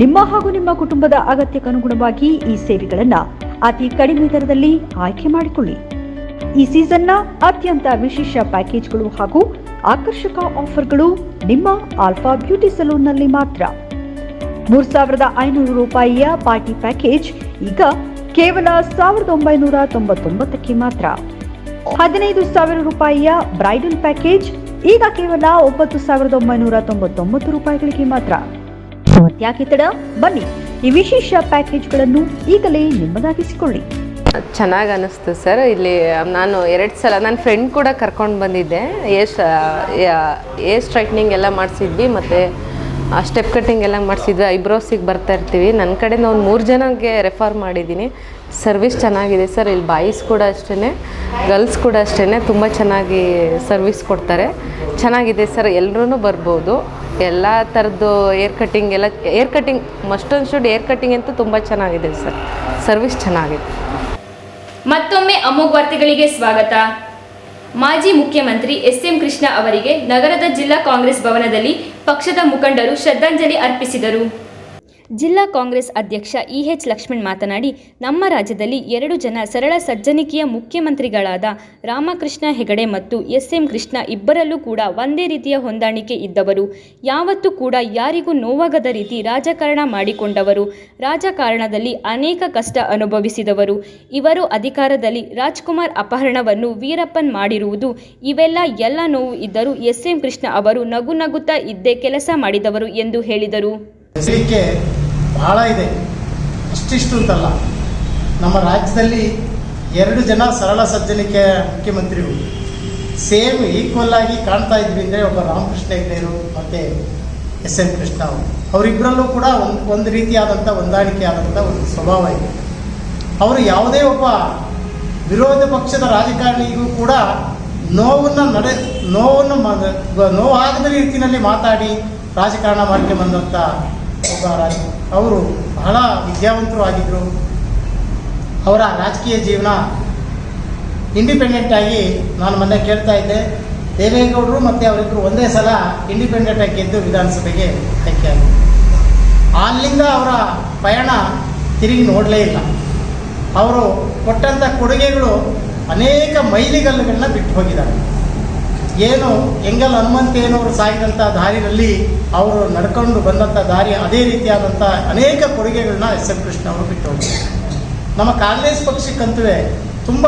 [SPEAKER 10] ನಿಮ್ಮ ಹಾಗೂ ನಿಮ್ಮ ಕುಟುಂಬದ ಅಗತ್ಯಕ್ಕನುಗುಣವಾಗಿ ಈ ಸೇವೆಗಳನ್ನು ಅತಿ ಕಡಿಮೆ ದರದಲ್ಲಿ ಆಯ್ಕೆ ಮಾಡಿಕೊಳ್ಳಿ. ಈ ಸೀಸನ್ನ ಅತ್ಯಂತ ವಿಶೇಷ ಪ್ಯಾಕೇಜ್ಗಳು ಹಾಗೂ ಆಕರ್ಷಕ ಆಫರ್ಗಳು ನಿಮ್ಮ ಆಲ್ಫಾ ಬ್ಯೂಟಿ ಸಲೂನ್ನಲ್ಲಿ ಮಾತ್ರ. ಮೂರು ಸಾವಿರದ ಐನೂರು ರೂಪಾಯಿಯ ಪಾರ್ಟಿ ಪ್ಯಾಕೇಜ್ ಈಗ ಕೇವಲ ಸಾವಿರದ ಒಂಬೈನೂರ ತೊಂಬತ್ತೊಂಬತ್ತಕ್ಕೆ ಮಾತ್ರ. ಹದಿನೈದು ಸಾವಿರ ರೂಪಾಯಿಯ ಬ್ರೈಡಲ್ ಪ್ಯಾಕೇಜ್, ಈಗ ಕೇವಲ ಒಂಬತ್ತು ಸಾವಿರದ ಒಂಬೈನೂರ ತೊಂಬತ್ತೊಂಬತ್ತು ರೂಪಾಯಿಗಳಿಗೆ ಮಾತ್ರ. ಯಾಕೆ ತಡ? ಬನ್ನಿ, ಈ ವಿಶೇಷ ಪ್ಯಾಕೇಜ್ಗಳನ್ನು ಈಗಲೇ ನಿಮ್ಮದಾಗಿಸಿಕೊಳ್ಳಿ.
[SPEAKER 11] ಚೆನ್ನಾಗಿ ಅನ್ನಿಸ್ತು ಸರ್, ಇಲ್ಲಿ, ನಾನು ಎರಡು ಸಲ ನನ್ನ ಫ್ರೆಂಡ್ ಕೂಡ ಕರ್ಕೊಂಡು ಬಂದಿದ್ದೆ. ಏರ್ ಏರ್ ಸ್ಟ್ರೈಟ್ನಿಂಗ್ ಎಲ್ಲ ಮಾಡಿಸಿದ್ವಿ, ಮತ್ತು ಸ್ಟೆಪ್ ಕಟ್ಟಿಂಗ್ ಎಲ್ಲ ಮಾಡಿಸಿದ್ವಿ ಐಬ್ರೋಸಿಗೆ ಬರ್ತಾ ಇರ್ತೀವಿ. ನನ್ನ ಕಡೆಯಿಂದ ಒಂದು ಮೂರು ಜನಕ್ಕೆ ರೆಫರ್ ಮಾಡಿದ್ದೀನಿ ಸರ್ವಿಸ್ ಚೆನ್ನಾಗಿದೆ ಸರ್ ಇಲ್ಲಿ ಬಾಯ್ಸ್ ಕೂಡ ಅಷ್ಟೇ ಗರ್ಲ್ಸ್ ಕೂಡ ಅಷ್ಟೇ ತುಂಬ ಚೆನ್ನಾಗಿ ಸರ್ವಿಸ್ ಕೊಡ್ತಾರೆ. ಚೆನ್ನಾಗಿದೆ ಸರ್ ಎಲ್ಲರೂ ಬರ್ಬೋದು. ಎಲ್ಲ ಥರದ್ದು ಏರ್ ಕಟ್ಟಿಂಗ್ ಎಲ್ಲ hair cutting must should hair cutting ಅಂತೂ ತುಂಬ ಚೆನ್ನಾಗಿದೆ ಸರ್ ಸರ್ವಿಸ್ ಚೆನ್ನಾಗಿದೆ.
[SPEAKER 1] ಮತ್ತೊಮ್ಮೆ ಅಮೋಘ್ ವಾರ್ತೆಗಳಿಗೆ ಸ್ವಾಗತ. ಮಾಜಿ ಮುಖ್ಯಮಂತ್ರಿ ಎಸ್ಎಂ ಕೃಷ್ಣ ಅವರಿಗೆ ನಗರದ ಜಿಲ್ಲಾ ಕಾಂಗ್ರೆಸ್ ಭವನದಲ್ಲಿ ಪಕ್ಷದ ಮುಖಂಡರು ಶ್ರದ್ಧಾಂಜಲಿ ಅರ್ಪಿಸಿದರು. ಜಿಲ್ಲಾ ಕಾಂಗ್ರೆಸ್ ಅಧ್ಯಕ್ಷ ಇಎಚ್ ಲಕ್ಷ್ಮಣ್ ಮಾತನಾಡಿ, ನಮ್ಮ ರಾಜ್ಯದಲ್ಲಿ ಎರಡು ಜನ ಸರಳ ಸಜ್ಜನಿಕೆಯ ಮುಖ್ಯಮಂತ್ರಿಗಳಾದ ರಾಮಕೃಷ್ಣ ಹೆಗಡೆ ಮತ್ತು ಎಸ್ ಎಂ ಕೃಷ್ಣ ಇಬ್ಬರಲ್ಲೂ ಕೂಡ ಒಂದೇ ರೀತಿಯ ಹೊಂದಾಣಿಕೆ ಇದ್ದವರು. ಯಾವತ್ತೂ ಕೂಡ ಯಾರಿಗೂ ನೋವಾಗದ ರೀತಿ ರಾಜಕಾರಣ ಮಾಡಿಕೊಂಡವರು. ರಾಜಕಾರಣದಲ್ಲಿ ಅನೇಕ ಕಷ್ಟ ಅನುಭವಿಸಿದವರು. ಇವರು ಅಧಿಕಾರದಲ್ಲಿ ರಾಜ್ಕುಮಾರ್ ಅಪಹರಣವನ್ನು ವೀರಪ್ಪನ್ ಮಾಡಿರುವುದು, ಇವೆಲ್ಲ ಎಲ್ಲ ನೋವು ಇದ್ದರೂ ಎಸ್ ಎಂ ಕೃಷ್ಣ ಅವರು ನಗು ನಗುತ್ತಾ ಇದ್ದೇ ಕೆಲಸ ಮಾಡಿದವರು ಎಂದು ಹೇಳಿದರು.
[SPEAKER 12] ಬಹಳ ಇದೆ. ಅಷ್ಟಿಷ್ಟು ಅಂತಲ್ಲ. ನಮ್ಮ ರಾಜ್ಯದಲ್ಲಿ ಎರಡು ಜನ ಸರಳ ಸಜ್ಜನಿಕೆ ಮುಖ್ಯಮಂತ್ರಿಗಳು. ಸೇಮ್ ಈಕ್ವಲ್ ಆಗಿ ಕಾಣ್ತಾ ಇದ್ವಿ ಅಂದರೆ ಒಬ್ಬ ರಾಮಕೃಷ್ಣ ಹೆಗ್ಡೆಯರು ಮತ್ತು ಎಸ್ ಎನ್ ಕೃಷ್ಣ ಅವರು. ಅವರಿಬ್ಬರಲ್ಲೂ ಕೂಡ ಒಂದು ಒಂದು ರೀತಿಯಾದಂಥ ಹೊಂದಾಣಿಕೆ ಆದಂಥ ಒಂದು ಸ್ವಭಾವ ಇದೆ. ಅವರು ಯಾವುದೇ ಒಬ್ಬ ವಿರೋಧ ಪಕ್ಷದ ರಾಜಕಾರಣಿಗೂ ಕೂಡ ನೋವನ್ನು ನಡೆ ನೋವನ್ನು ನೋವಾಗದ ರೀತಿಯಲ್ಲಿ ಮಾತಾಡಿ ರಾಜಕಾರಣ ಮಾಡ್ಕೊಂಬಂದಂಥ ಒಬ್ಬ ರಾಜ ಅವರು ಬಹಳ ವಿದ್ಯಾವಂತರು ಆಗಿದ್ದರು ಅವರ ರಾಜಕೀಯ ಜೀವನ ಇಂಡಿಪೆಂಡೆಂಟ್ ಆಗಿ ನಾನು ಮೊನ್ನೆ ಕೇಳ್ತಾ ಇದ್ದೆ. ದೇವೇಗೌಡರು ಮತ್ತು ಅವರಿಬ್ಬರು ಒಂದೇ ಸಲ ಇಂಡಿಪೆಂಡೆಂಟ್ ಆಗಿ ಗೆದ್ದು ವಿಧಾನಸಭೆಗೆ ಆಯ್ಕೆಯಾದರು ಅಲ್ಲಿಂದ ಅವರ ಪಯಣ ತಿರುಗಿ ನೋಡಲೇ ಇಲ್ಲ. ಅವರು ಕೊಟ್ಟಂಥ ಕೊಡುಗೆಗಳು ಅನೇಕ ಮೈಲಿಗಲ್ಲುಗಳನ್ನ ಬಿಟ್ಟು ಹೋಗಿದ್ದಾರೆ. ಏನು ಎಂಗಲ್ ಹನುಮಂತೇನವರು ಸಾಗಿದಂಥ ದಾರಿಯಲ್ಲಿ ಅವರು ನಡ್ಕೊಂಡು ಬಂದಂಥ ದಾರಿ ಅದೇ ರೀತಿಯಾದಂಥ ಅನೇಕ ಕೊಡುಗೆಗಳನ್ನ ಎಸ್ ಎಂ ಕೃಷ್ಣ ಅವರು ಬಿಟ್ಟು ನಮ್ಮ ಕಾಂಗ್ರೆಸ್ ಪಕ್ಷಕ್ಕಂತೂ ತುಂಬ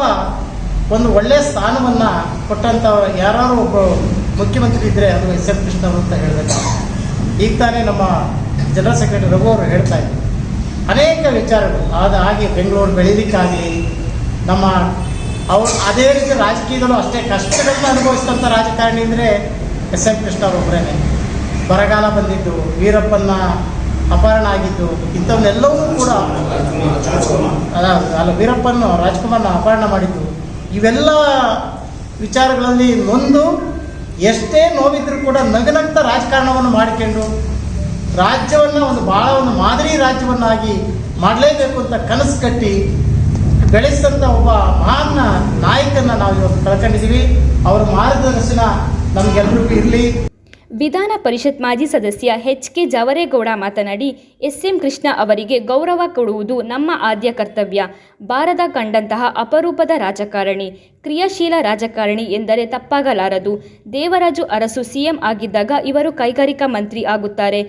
[SPEAKER 12] ಒಂದು ಒಳ್ಳೆಯ ಸ್ಥಾನವನ್ನು ಕೊಟ್ಟಂಥ ಯಾರು ಒಬ್ಬ ಮುಖ್ಯಮಂತ್ರಿ ಇದ್ದರೆ ಅದು ಎಸ್ ಎಂ ಕೃಷ್ಣ ಅವರು ಅಂತ ಹೇಳಬೇಕು ಈಗ ತಾನೇ ನಮ್ಮ ಜನರಲ್ ಸೆಕ್ರೆಟರಿ ರಘು ಅವರು ಹೇಳ್ತಾ ಇದ್ದರು ಅನೇಕ ವಿಚಾರಗಳು ಆದ ಹಾಗೆ ಬೆಂಗಳೂರು ಬೆಳೀಲಿಕ್ಕಾಗಲಿ, ನಮ್ಮ ಅವ್ರು ಅದೇ ರೀತಿ ರಾಜಕೀಯದಲ್ಲೂ ಅಷ್ಟೇ ಕಷ್ಟಗಳನ್ನ ಅನುಭವಿಸಿದಂಥ ರಾಜಕಾರಣಿ ಅಂದರೆ ಎಸ್ ಎಂ ಕೃಷ್ಣ ಒಬ್ಬರೇ ಬರಗಾಲ ಬಂದಿದ್ದು ವೀರಪ್ಪನ ಅಪಹರಣ ಆಗಿದ್ದು ಇಂಥವನ್ನೆಲ್ಲವೂ ಕೂಡ ಅಲ್ಲ ವೀರಪ್ಪನ ರಾಜ್ಕುಮಾರ್ನ ಅಪಹರಣ ಮಾಡಿದ್ದು. ಇವೆಲ್ಲ ವಿಚಾರಗಳಲ್ಲಿ ನೊಂದು ಎಷ್ಟೇ ನೋವಿದ್ರೂ ಕೂಡ ನಗನಗ್ತ ರಾಜಕಾರಣವನ್ನು ಮಾಡಿಕೊಂಡು ರಾಜ್ಯವನ್ನು ಒಂದು ಭಾಳ ಒಂದು ಮಾದರಿ ರಾಜ್ಯವನ್ನಾಗಿ ಮಾಡಲೇಬೇಕು ಅಂತ ಕನಸು ಕಟ್ಟಿ ಬೆಳೆಸಿದಂಥ ಒಬ್ಬ ಮಹಾನ್ ನಾಯಕನ ನಾವು ಇವತ್ತು ಕಳ್ಕೊಂಡಿದ್ದೀವಿ. ಅವರ ಮಾರ್ಗದರ್ಶನ ನಮಗೆಲ್ಲರಿಗೂ ಇರಲಿ.
[SPEAKER 1] ವಿಧಾನ ಪರಿಷತ್ ಮಾಜಿ ಸದಸ್ಯ ಎಚ್ ಕೆ ಜವರೇಗೌಡ ಮಾತನಾಡಿ ಎಸ್ ಎಂ ಕೃಷ್ಣ ಅವರಿಗೆ ಗೌರವ ಕೊಡುವುದು ನಮ್ಮ ಆದ್ಯ ಕರ್ತವ್ಯ. ಬಾರದ ಕಂಡಂತಹ ಅಪರೂಪದ ರಾಜಕಾರಣಿ ಕ್ರಿಯಾಶೀಲ ರಾಜಕಾರಣಿ ಎಂದರೆ ತಪ್ಪಾಗಲಾರದು. ದೇವರಾಜು ಅರಸು ಸಿಎಂ ಆಗಿದ್ದಾಗ ಇವರು ಕೈಗಾರಿಕಾ ಮಂತ್ರಿ ಆಗುತ್ತಾರೆ.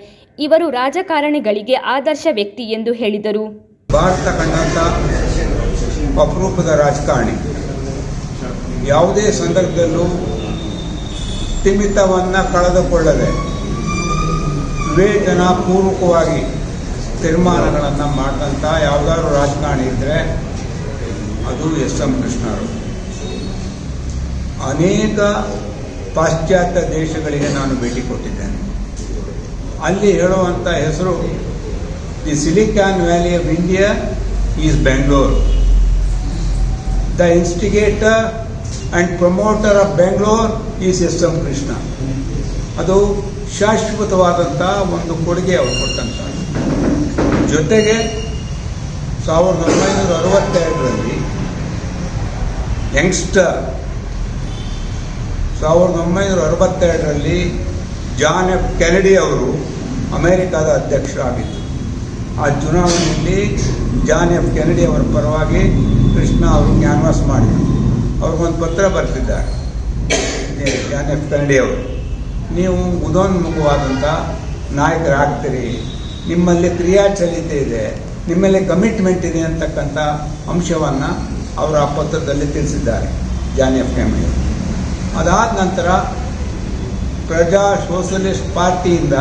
[SPEAKER 1] ಇವರು ರಾಜಕಾರಣಿಗಳಿಗೆ ಆದರ್ಶ ವ್ಯಕ್ತಿ ಎಂದು ಹೇಳಿದರು.
[SPEAKER 13] ಅಪರೂಪದ ರಾಜಕಾರಣಿ. ಯಾವುದೇ ಸಂದರ್ಭದಲ್ಲೂ ತಿಮಿತವನ್ನು ಕಳೆದುಕೊಳ್ಳದೆ ವಿವೇಚನಾಪೂರ್ವಕವಾಗಿ ತೀರ್ಮಾನಗಳನ್ನು ಮಾಡಿದಂಥ ಯಾವುದಾದ್ರು ರಾಜಕಾರಣಿ ಇದ್ದರೆ ಅದು ಎಸ್ ಎಂ ಕೃಷ್ಣರು. ಅನೇಕ ಪಾಶ್ಚಾತ್ಯ ದೇಶಗಳಿಗೆ ನಾನು ಭೇಟಿ ಕೊಟ್ಟಿದ್ದೇನೆ. ಅಲ್ಲಿ ಹೇಳುವಂಥ ಹೆಸರು, the Silicon Valley of India is Bengaluru. The instigator and promoter of Bangalore is S M Krishna ಅದು ಶಾಶ್ವತವಾದಂಥ ಒಂದು ಕೊಡುಗೆ ಅವರು ಕೊಟ್ಟಂಥ ಜೊತೆಗೆ ಸಾವಿರದ ಒಂಬೈನೂರ ಅರವತ್ತೆರಡರಲ್ಲಿ ಯಂಗ್ಸ್ಟರ್ ಸಾವಿರದ ಒಂಬೈನೂರ ಅರವತ್ತೆರಡರಲ್ಲಿ ಜಾನ್ ಎಫ್ ಕೆನಡಿ ಅವರು ಅಮೆರಿಕದ ಅಧ್ಯಕ್ಷರಾಗಿದ್ದರು. ಆ ಚುನಾವಣೆಯಲ್ಲಿ ಜಾನ್ ಎಫ್ ಕೆನಡಿ ಅವರ ಪರವಾಗಿ ಕೃಷ್ಣ ಅವರು ಕ್ಯಾನ್ವಾಸ್ ಮಾಡಿದರು. ಅವ್ರಿಗೊಂದು ಪತ್ರ ಬರೆದಿದ್ದಾರೆ ಜಾನ್ ಎಫ್ ಕೆನಡಿ ಅವರು. ನೀವು ಉದೋನ್ಮುಖವಾದಂಥ ನಾಯಕರಾಗ್ತೀರಿ. ನಿಮ್ಮಲ್ಲಿ ಕ್ರಿಯಾಚಲಿತೆ ಇದೆ. ನಿಮ್ಮಲ್ಲಿ ಕಮಿಟ್ಮೆಂಟ್ ಇದೆ ಅಂತಕ್ಕಂಥ ಅಂಶವನ್ನು ಅವರು ಆ ಪತ್ರದಲ್ಲಿ ತಿಳಿಸಿದ್ದಾರೆ ಜಾನ್ ಎಫ್ ಕೆನಡಿ ಅದಾದ ನಂತರ ಪ್ರಜಾ ಸೋಷಲಿಸ್ಟ್ ಪಾರ್ಟಿಯಿಂದ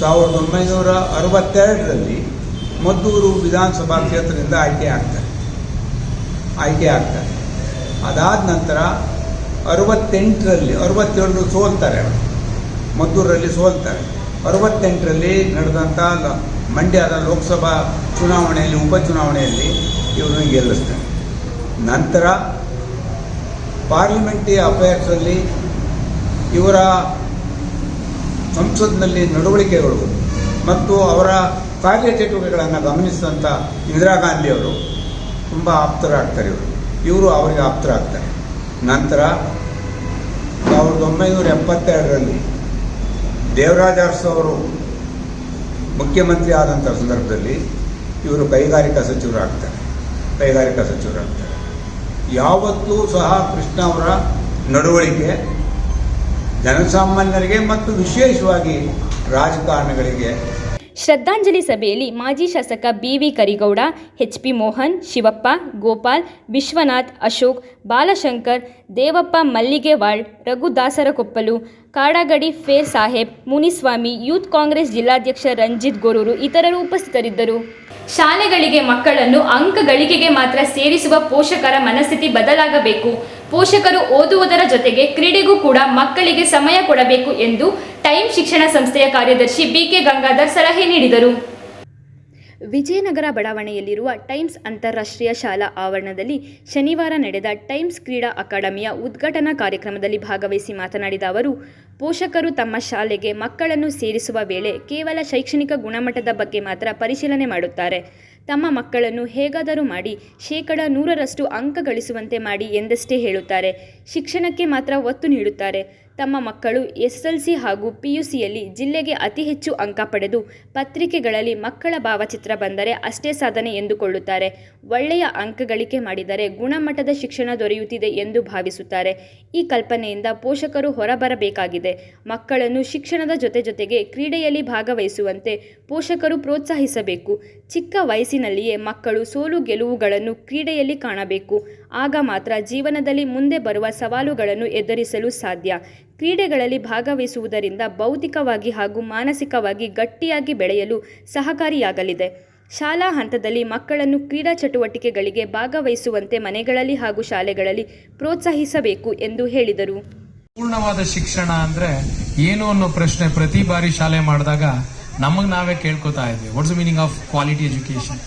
[SPEAKER 13] ಸಾವಿರದ ಒಂಬೈನೂರ ಅರವತ್ತೆರಡರಲ್ಲಿ ಮದ್ದೂರು ವಿಧಾನಸಭಾ ಕ್ಷೇತ್ರದಿಂದ ಆಯ್ಕೆ ಆಗ್ತಾರೆ. ಆಯ್ಕೆ ಆಗ್ತಾರೆ. ಅದಾದ ನಂತರ ಅರವತ್ತೆಂಟರಲ್ಲಿ ಅರವತ್ತೇಳರು ಸೋಲ್ತಾರೆ ಅವರು. ಮದ್ದೂರಲ್ಲಿ ಸೋಲ್ತಾರೆ. ಅರವತ್ತೆಂಟರಲ್ಲಿ ನಡೆದಂಥ ಮಂಡ್ಯದ ಲೋಕಸಭಾ ಚುನಾವಣೆಯಲ್ಲಿ, ಉಪಚುನಾವಣೆಯಲ್ಲಿ ಇವರು ಗೆಲ್ಲಿಸ್ತಾರೆ. ನಂತರ ಪಾರ್ಲಿಮೆಂಟರಿ ಅಫೇರ್ಸಲ್ಲಿ ಇವರ ಸಂಸತ್ನಲ್ಲಿ ನಡವಳಿಕೆಗಳು ಮತ್ತು ಅವರ ಕಾರ್ಯಚಟುವಟಿಕೆಗಳನ್ನು ಗಮನಿಸಿದಂಥ ಇಂದಿರಾ ಗಾಂಧಿಯವರು ತುಂಬ ಆಪ್ತರಾಗ್ತಾರೆ ಇವರು. ಇವರು ಅವರಿಗೆ ಆಪ್ತರಾಗ್ತಾರೆ. ನಂತರ ಸಾವಿರದ ಒಂಬೈನೂರ ಎಪ್ಪತ್ತೆರಡರಲ್ಲಿ ದೇವರಾಜ ಅರಸು ಅವರು ಮುಖ್ಯಮಂತ್ರಿ ಆದಂಥ ಸಂದರ್ಭದಲ್ಲಿ ಇವರು ಕೈಗಾರಿಕಾ ಸಚಿವರಾಗ್ತಾರೆ. ಕೈಗಾರಿಕಾ ಸಚಿವರಾಗ್ತಾರೆ. ಯಾವತ್ತೂ ಸಹ ಕೃಷ್ಣ ಅವರ ನಡವಳಿಕೆ ಜನಸಾಮಾನ್ಯರಿಗೆ ಮತ್ತು ವಿಶೇಷವಾಗಿ ರಾಜಕಾರಣಿಗಳಿಗೆ.
[SPEAKER 1] ಶ್ರದ್ಧಾಂಜಲಿ ಸಭೆಯಲ್ಲಿ ಮಾಜಿ ಶಾಸಕ B V Karigowda H P Mohan, Shivappa, Gopal, Vishwanath, Ashok, Balashankar, Devappa ಮಲ್ಲಿಗೆವಾಳ್ ರಘುದಾಸರಕೊಪ್ಪಲು ಕಾಡಗಡಿ ಫೇರ್ ಸಾಹೇಬ್, ಮುನಿಸ್ವಾಮಿ, ಯೂತ್ ಕಾಂಗ್ರೆಸ್ ಜಿಲ್ಲಾಧ್ಯಕ್ಷ ರಂಜಿತ್ ಗೊರೂರು ಇತರರು ಉಪಸ್ಥಿತರಿದ್ದರು. ಶಾಲೆಗಳಿಗೆ ಮಕ್ಕಳನ್ನು ಅಂಕ ಗಳಿಕೆಗೆ ಮಾತ್ರ ಸೇರಿಸುವ ಪೋಷಕರ ಮನಸ್ಥಿತಿ ಬದಲಾಗಬೇಕು. ಪೋಷಕರು ಓದುವುದರ ಜೊತೆಗೆ ಕ್ರೀಡೆಗೂ ಕೂಡ ಮಕ್ಕಳಿಗೆ ಸಮಯ ಕೊಡಬೇಕು ಎಂದು ಟೈಮ್ ಶಿಕ್ಷಣ ಸಂಸ್ಥೆಯ ಕಾರ್ಯದರ್ಶಿ ಬಿಕೆ ಗಂಗಾಧರ್ ಸಲಹೆ ನೀಡಿದರು. ವಿಜಯನಗರ ಬಡಾವಣೆಯಲ್ಲಿರುವ ಟೈಮ್ಸ್ ಅಂತಾರಾಷ್ಟ್ರೀಯ ಶಾಲಾ ಆವರಣದಲ್ಲಿ ಶನಿವಾರ ನಡೆದ ಟೈಮ್ಸ್ ಕ್ರೀಡಾ ಅಕಾಡೆಮಿಯ ಉದ್ಘಾಟನಾ ಕಾರ್ಯಕ್ರಮದಲ್ಲಿ ಭಾಗವಹಿಸಿ ಮಾತನಾಡಿದ ಅವರು, ಪೋಷಕರು ತಮ್ಮ ಶಾಲೆಗೆ ಮಕ್ಕಳನ್ನು ಸೇರಿಸುವ ವೇಳೆ ಕೇವಲ ಶೈಕ್ಷಣಿಕ ಗುಣಮಟ್ಟದ ಬಗ್ಗೆ ಮಾತ್ರ ಪರಿಶೀಲನೆ ಮಾಡುತ್ತಾರೆ. ತಮ್ಮ ಮಕ್ಕಳನ್ನು ಹೇಗಾದರೂ ಮಾಡಿ ಶೇಕಡ ನೂರರಷ್ಟು ಅಂಕ ಗಳಿಸುವಂತೆ ಮಾಡಿ ಎಂದಷ್ಟೇ ಹೇಳುತ್ತಾರೆ. ಶಿಕ್ಷಣಕ್ಕೆ ಮಾತ್ರ ಒತ್ತು ನೀಡುತ್ತಾರೆ. ತಮ್ಮ ಮಕ್ಕಳು ಎಸ್ಎಸ್ಎಲ್ಸಿ ಹಾಗೂ ಪಿಯುಸಿಯಲ್ಲಿ ಜಿಲ್ಲೆಗೆ ಅತಿ ಹೆಚ್ಚು ಅಂಕ ಪಡೆದು ಪತ್ರಿಕೆಗಳಲ್ಲಿ ಮಕ್ಕಳ ಭಾವಚಿತ್ರ ಬಂದರೆ ಅಷ್ಟೇ ಸಾಧನೆ ಎಂದುಕೊಳ್ಳುತ್ತಾರೆ. ಒಳ್ಳೆಯ ಅಂಕ ಗಳಿಕೆ ಮಾಡಿದರೆ ಗುಣಮಟ್ಟದ ಶಿಕ್ಷಣ ದೊರೆಯುತ್ತಿದೆ ಎಂದು ಭಾವಿಸುತ್ತಾರೆ. ಈ ಕಲ್ಪನೆಯಿಂದ ಪೋಷಕರು ಹೊರಬರಬೇಕಾಗಿದೆ. ಮಕ್ಕಳನ್ನು ಶಿಕ್ಷಣದ ಜೊತೆ ಜೊತೆಗೆ ಕ್ರೀಡೆಯಲ್ಲಿ ಭಾಗವಹಿಸುವಂತೆ ಪೋಷಕರು ಪ್ರೋತ್ಸಾಹಿಸಬೇಕು. ಚಿಕ್ಕ ವಯಸ್ಸಿನಲ್ಲಿಯೇ ಮಕ್ಕಳು ಸೋಲು ಗೆಲುವುಗಳನ್ನು ಕ್ರೀಡೆಯಲ್ಲಿ ಕಾಣಬೇಕು. ಆಗ ಮಾತ್ರ ಜೀವನದಲ್ಲಿ ಮುಂದೆ ಬರುವ ಸವಾಲುಗಳನ್ನು ಎದುರಿಸಲು ಸಾಧ್ಯ. ಕ್ರೀಡೆಗಳಲ್ಲಿ ಭಾಗವಹಿಸುವುದರಿಂದ ಬೌದ್ಧಿಕವಾಗಿ ಹಾಗೂ ಮಾನಸಿಕವಾಗಿ ಗಟ್ಟಿಯಾಗಿ ಬೆಳೆಯಲು ಸಹಕಾರಿಯಾಗಲಿದೆ. ಶಾಲಾ ಹಂತದಲ್ಲಿ ಮಕ್ಕಳನ್ನು ಕ್ರೀಡಾ ಚಟುವಟಿಕೆಗಳಿಗೆ ಭಾಗವಹಿಸುವಂತೆ ಮನೆಗಳಲ್ಲಿ ಹಾಗೂ ಶಾಲೆಗಳಲ್ಲಿ ಪ್ರೋತ್ಸಾಹಿಸಬೇಕು ಎಂದು ಹೇಳಿದರು.
[SPEAKER 14] ಪೂರ್ಣವಾದ ಶಿಕ್ಷಣ ಅಂದ್ರೆ ಏನು ಅನ್ನೋ ಪ್ರಶ್ನೆ ಪ್ರತಿ ಬಾರಿ ಶಾಲೆ ಮಾಡಿದಾಗ ನಮಗ್ ನಾವೇ ಕೇಳ್ಕೊತಾ ಇದ್ವಿ. What's meaning of quality education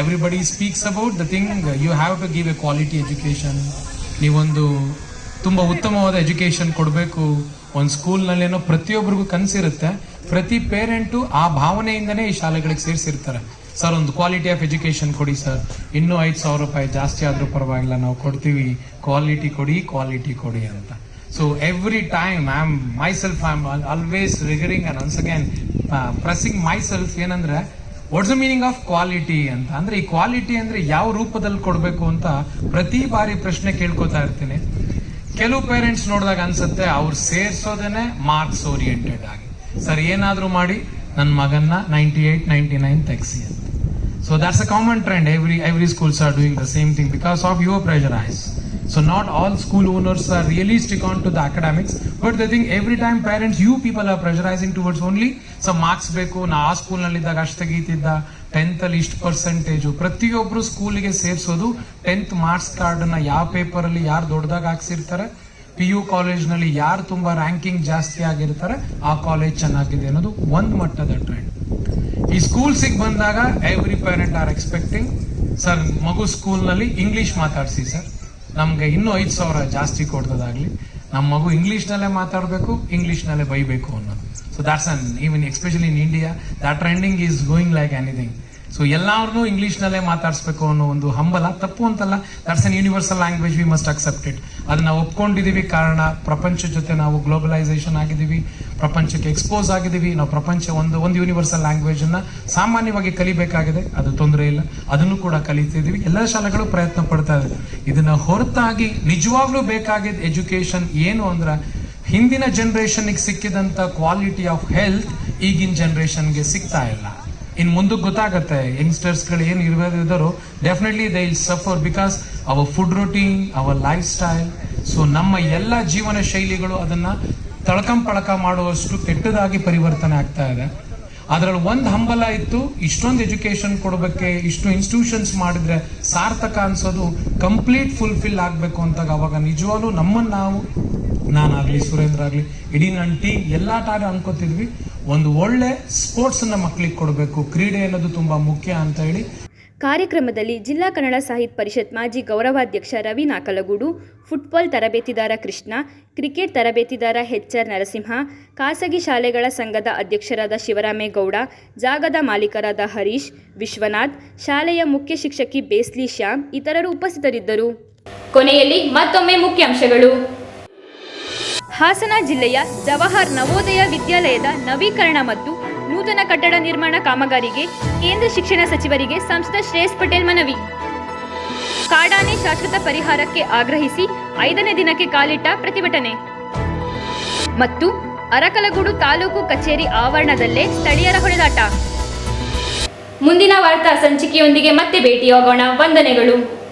[SPEAKER 14] everybody speaks about the thing you have to give a quality education ನೀವೊಂದು ತುಂಬಾ ಉತ್ತಮವಾದ ಎಜುಕೇಶನ್ ಕೊಡಬೇಕು. ಒಂದು ಸ್ಕೂಲ್ನಲ್ಲೇನೋ ಪ್ರತಿಯೊಬ್ಬರಿಗೂ ಕನಸಿರುತ್ತೆ. ಪ್ರತಿ ಪೇರೆಂಟು ಆ ಭಾವನೆಯಿಂದನೇ ಈ ಶಾಲೆಗಳಿಗೆ ಸೇರಿಸಿರ್ತಾರೆ. ಸರ್ ಒಂದು ಕ್ವಾಲಿಟಿ ಆಫ್ ಎಜುಕೇಶನ್ ಕೊಡಿ ಸರ್. ಇನ್ನೂ ಐದು ಸಾವಿರ ರೂಪಾಯಿ ಜಾಸ್ತಿ ಆದ್ರೂ ಪರವಾಗಿಲ್ಲ. ನಾವು ಕೊಡ್ತೀವಿ. ಕ್ವಾಲಿಟಿ ಕೊಡಿ ಕ್ವಾಲಿಟಿ ಕೊಡಿ ಅಂತ. So every time ma'am myself am all always regarding once again uh, myself ಏನಂದ್ರೆ what's the meaning of quality ಅಂತ. ಅಂದ್ರೆ ಈ ಕ್ವಾಲಿಟಿ ಅಂದ್ರೆ ಯಾವ ರೂಪದಲ್ಲಿ ಕೊಡಬೇಕು ಅಂತ ಪ್ರತಿ ಬಾರಿ ಪ್ರಶ್ನೆ ಕೇಳ್ಕೊತಾ ಇರ್ತೀನಿ. ಕೆಲವು ಪೇರೆಂಟ್ಸ್ ನೋಡಿದಾಗ ಅನ್ಸುತ್ತೆ ಅವ್ರು ಸೇರ್ಸೋದೇನೆ ಮಾರ್ಕ್ಸ್ ಓರಿಯೆಂಟೆಡ್ ಆಗಿ. ಸರ್ ಏನಾದ್ರೂ ಮಾಡಿ ನನ್ನ ಮಗನ್ನ ನೈಂಟಿ ಏಟ್ ನೈಂಟಿ ನೈನ್ ತೆಗ್ಸಿ ಅಂತ. So that's a common trend every every schools are doing the same thing because of your pressure so not not all school owners are really stick to the academics but they think every time parents, you people are pressurizing towards only some marks ಬೇಕು ನಾ ಆ ಸ್ಕೂಲ್ನಲ್ಲಿದ್ದಾಗ ಅಷ್ಟು ತೆಗೀತಿದ್ದ tenth ಅಲ್ಲಿ ಇಷ್ಟು percentage ಪ್ರತಿಯೊಬ್ಬರು ಸ್ಕೂಲಿಗೆ ಸೇರಿಸೋದು tenth marks ಕಾರ್ಡನ್ನು ಯಾವ ಪೇಪರಲ್ಲಿ ಯಾರು ದೊಡ್ಡದಾಗಿ ಹಾಕ್ಸಿರ್ತಾರೆ ಪಿ ಯು ಕಾಲೇಜ್ನಲ್ಲಿ ಯಾರು ತುಂಬ ರ್ಯಾಂಕಿಂಗ್ ಜಾಸ್ತಿ ಆಗಿರ್ತಾರೆ, ಆ ಕಾಲೇಜ್ ಚೆನ್ನಾಗಿದೆ ಅನ್ನೋದು ಒಂದು ಮಟ್ಟದ ಟ್ರೆಂಡ್ ಈ ಸ್ಕೂಲ್ಸಿಗೆ ಬಂದಾಗ every parent are expecting sir ಮಗು ಸ್ಕೂಲ್ನಲ್ಲಿ ಇಂಗ್ಲೀಷ್ ಮಾತಾಡಿಸಿ ಸರ್ ನಮಗೆ ಇನ್ನೂ ಐದು ಸಾವಿರ ಜಾಸ್ತಿ ಕೊಡ್ತದಾಗ್ಲಿ ನಮ್ಮ ಮಗು ಇಂಗ್ಲೀಷ್ನಲ್ಲೇ ಮಾತಾಡಬೇಕು ಇಂಗ್ಲಿಷ್ನಲ್ಲೇ ಬೈಬೇಕು ಅನ್ನೋದು. So that's an even especially in India that trending is going like anything so ಎಲ್ಲಾರನ್ನೂ ಇಂಗ್ಲಿಷ್ನಲ್ಲೇ ಮಾತಾಡಿಸ್ಬೇಕು ಅನ್ನೋ ಒಂದು ಹಂಬಲ ತಪ್ಪು ಅಂತಲ್ಲ. That's an universal language we must accept it ಅದನ್ನ ಒಪ್ಕೊಂಡಿದೀವಿ, ಕಾರಣ ಪ್ರಪಂಚ ಜೊತೆ ನಾವು ಗ್ಲೋಬಲೈಸೇಷನ್ ಆಗಿದ್ದೀವಿ ಪ್ರಪಂಚಕ್ಕೆ ಎಕ್ಸ್ಪೋಸ್ ಆಗಿದ್ದೀವಿ ನಾವು ಪ್ರಪಂಚ ಒಂದು ಒಂದು ಯೂನಿವರ್ಸಲ್ ಲ್ಯಾಂಗ್ವೇಜ್ ಅನ್ನ ಸಾಮಾನ್ಯವಾಗಿ ಕಲಿಬೇಕಾಗಿದೆ. ಅದು ತೊಂದರೆ ಇಲ್ಲ. ಅದನ್ನು ಕೂಡ ಕಲಿತಿದ್ದೀವಿ ಎಲ್ಲ ಶಾಲೆಗಳು ಪ್ರಯತ್ನ ಪಡ್ತಾ ಇದೆ. ಇದನ್ನ ಹೊರತಾಗಿ ನಿಜವಾಗ್ಲೂ ಬೇಕಾಗಿದ್ದ ಎಜುಕೇಶನ್ ಏನು ಅಂದ್ರೆ ಹಿಂದಿನ ಜನರೇಷನ್ಗೆ ಸಿಕ್ಕಿದಂತ ಕ್ವಾಲಿಟಿ ಆಫ್ ಹೆಲ್ತ್ ಈಗಿನ ಜನರೇಷನ್ಗೆ ಸಿಗ್ತಾ ಇಲ್ಲ. ಇನ್ ಮುಂದಕ್ಕೆ ಗೊತ್ತಾಗುತ್ತೆ. ಯಂಗ್ಸ್ಟರ್ಸ್ಗಳು ಏನು ಇರೋದಿದ್ದಾರೋ definitely they'll suffer because our food routine our lifestyle so ನಮ್ಮ ಎಲ್ಲ ಜೀವನ ಶೈಲಿಗಳು ಅದನ್ನ ತಳಕಂಪಳಕ ಮಾಡುವಷ್ಟು ಕೆಟ್ಟದಾಗಿ ಪರಿವರ್ತನೆ ಆಗ್ತಾ ಇದೆ. ಅದರಲ್ಲಿ ಒಂದು ಹಂಬಲ ಇತ್ತು, ಇಷ್ಟೊಂದು ಎಜುಕೇಶನ್ ಕೊಡಬೇಕೆ, ಇಷ್ಟು ಇನ್ಸ್ಟಿಟ್ಯೂಷನ್ಸ್ ಮಾಡಿದ್ರೆ ಸಾರ್ಥಕ ಅನ್ಸೋದು ಕಂಪ್ಲೀಟ್ ಫುಲ್ಫಿಲ್ ಆಗಬೇಕು ಅಂತಾಗ ಅವಾಗ ನಿಜವಾಗ್ಲೂ ನಮ್ಮನ್ನ ನಾವು ನಾನಾಗ್ಲಿ ಸುರೇಂದ್ರ ಆಗಲಿ ಇಡೀ ನನ್ನ ಟೀಮ್ ಎಲ್ಲಾ ಟಾಗ ಅನ್ಕೋತಿದ್ವಿ. ಒಂದು ಒಳ್ಳೆ ಸ್ಪೋರ್ಟ್ಸ್ ಅನ್ನ ಮಕ್ಕಳಿಗೆ ಕೊಡಬೇಕು. ಕ್ರೀಡೆ ಅನ್ನೋದು ತುಂಬಾ ಮುಖ್ಯ ಅಂತ ಹೇಳಿ.
[SPEAKER 1] ಕಾರ್ಯಕ್ರಮದಲ್ಲಿ ಜಿಲ್ಲಾ ಕನ್ನಡ ಸಾಹಿತ್ಯ ಪರಿಷತ್ ಮಾಜಿ ಗೌರವಾಧ್ಯಕ್ಷ ರವಿ ನಾಕಲಗೂಡು ಫುಟ್ಬಾಲ್ ತರಬೇತಿದಾರ ಕೃಷ್ಣ ಕ್ರಿಕೆಟ್ ತರಬೇತಿದಾರ ಎಚ್ ಆರ್ ನರಸಿಂಹ, ಖಾಸಗಿ ಶಾಲೆಗಳ ಸಂಘದ ಅಧ್ಯಕ್ಷರಾದ ಶಿವರಾಮೇಗೌಡ, ಜಾಗದ ಮಾಲೀಕರಾದ ಹರೀಶ್, ವಿಶ್ವನಾಥ್, ಶಾಲೆಯ ಮುಖ್ಯ ಶಿಕ್ಷಕಿ ಬೇಸ್ಲಿ ಶ್ಯಾಮ್, ಇತರರು ಉಪಸ್ಥಿತರಿದ್ದರು. ಕೊನೆಯಲ್ಲಿ ಮತ್ತೊಮ್ಮೆ ಮುಖ್ಯಾಂಶಗಳು. ಹಾಸನ ಜಿಲ್ಲೆಯ ಜವಾಹರ್ ನವೋದಯ ವಿದ್ಯಾಲಯದ ನವೀಕರಣ ಮತ್ತು ನೂತನ ಕಟ್ಟಡ ನಿರ್ಮಾಣ ಕಾಮಗಾರಿಗೆ ಕೇಂದ್ರ ಶಿಕ್ಷಣ ಸಚಿವರಿಗೆ ಸಂಸದ ಶ್ರೇಯಸ್ ಪಟೇಲ್ ಮನವಿ. ಕಾಡಾನೆ ಶಾಶ್ವತ ಪರಿಹಾರಕ್ಕೆ ಆಗ್ರಹಿಸಿ ಐದನೇ ದಿನಕ್ಕೆ ಕಾಲಿಟ್ಟ ಪ್ರತಿಭಟನೆ. ಮತ್ತು ಅರಕಲಗೂಡು ತಾಲೂಕು ಕಚೇರಿ ಆವರಣದಲ್ಲೇ ಸ್ಥಳೀಯರ ಹೊಡೆದಾಟ. ಮುಂದಿನ ವಾರ್ತಾ ಸಂಚಿಕೆಯೊಂದಿಗೆ ಮತ್ತೆ ಭೇಟಿಯಾಗೋಣ. ವಂದನೆಗಳು.